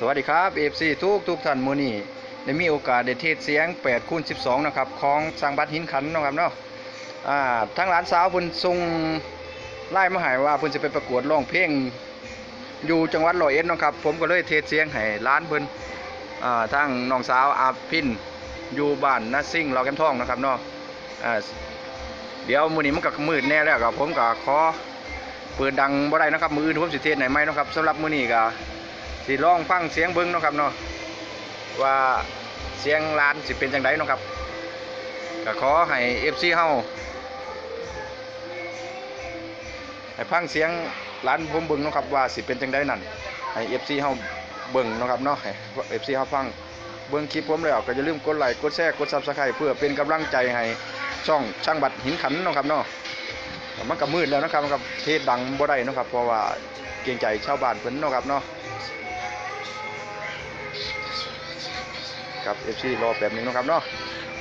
สวัสดีครับ FC ทุกทุกท่านมือนี้ได้มีโอกาสได้เทศเสียง8คูณ12 นะครับ ของสร้างบัดหินขันนะครับเนาะอ่าทั้งหลานสาวเพิ่นส่งไล่มาให้ว่าเพิ่นจะไปประกวดร้องเพลงอยู่จังหวัดร้อยเอ็ดนะครับ ผมก็เลยเทศเสียงให้ร้านเพิ่นอ่าทั้งน้องสาวอาพินอยู่บ้านนาซิ่งเราแก้มทองนะครับเนาะอ่าเดี๋ยวมือนี้มันก็มืดแน่แล้วครับผมก็ขอเปิดดังบ่ได้นะครับมืออื่นผมสิเทศไหนไหมนะครับสำหรับมือนี้ก็ สิลองฟังเสียงเบิ้งเนาะครับเนาะว่าเสียงร้านสิเป็นจังไดเนาะครับก็ขอให้ FC เฮาให้ฟังเสียงร้านผมเบิ้งนะครับว่าสิเป็นจังไดนั่นให้ FC เฮาเบิ้งนะครับเนาะให้ FC เฮาฟังเบิ้งคลิปผมแล้วก็อย่าลืมกดไลค์กดแชร์กด Subscribe เพื่อเป็นกำลังใจให้ช่องช่างบัตรหินขันนะครับเนาะมันก็มืดแล้วนะครับมันก็เทศดังบ่ได้นะครับเพราะว่าเกรงใจชาวบ้านเพิ่นนะครับเนาะ ครับเอฟซีรอแป๊บนึงเนาะครับเนาะ